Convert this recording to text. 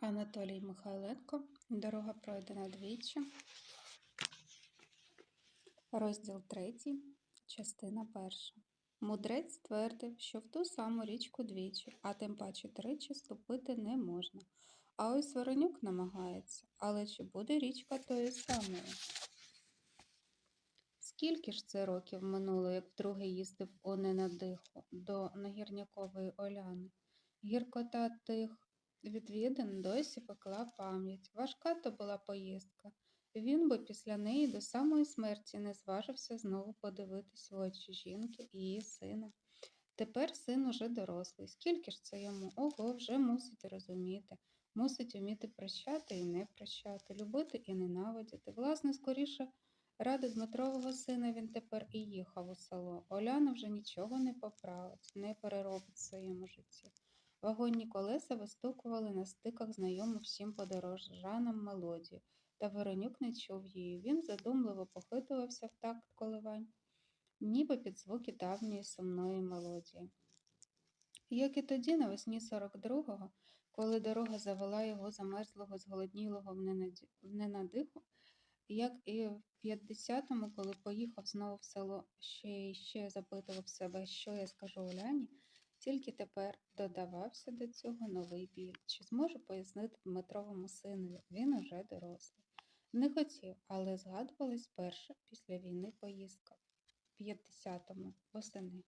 Анатолій Михайленко. Дорога пройдена двічі. Розділ третій, частина перша. Мудрець ствердив, що в ту саму річку двічі, а тим паче тричі ступити не можна. А ось Воронюк намагається, але чи буде річка тою самою? Скільки ж це років минуло, як вдруге їздив оне на диху до нагірнякової Оляни? Гіркота тих відвідин досі пекла пам'ять. Важка то була поїздка. Він би після неї до самої смерті не зважився знову подивитись в очі жінки і її сина. Тепер син уже дорослий. Скільки ж це йому? Ого, вже мусить розуміти. Мусить вміти прощати і не прощати, любити і ненавидіти. Власне, скоріше, ради Дмитрового сина він тепер і їхав у село. Оляна вже нічого не поправить, не переробить в своєму житті. Вагонні колеса вистукували на стиках знайому всім подорожанам мелодію, та Воронюк не чув її. Він задумливо похитувався в такт коливань, ніби під звуки давньої сумної мелодії. Як і тоді, навесні 42-го, коли дорога завела його замерзлого, зголоднілого в ненадиху, як і в 50-му, коли поїхав знову в село, ще і ще запитував себе, що я скажу Оляні, тільки тепер додавався до цього новий біль. Чи зможе пояснити Дмитровому синові? Він уже дорослий. Не хотів, але згадувалась перша після війни поїздка в 50-му восени.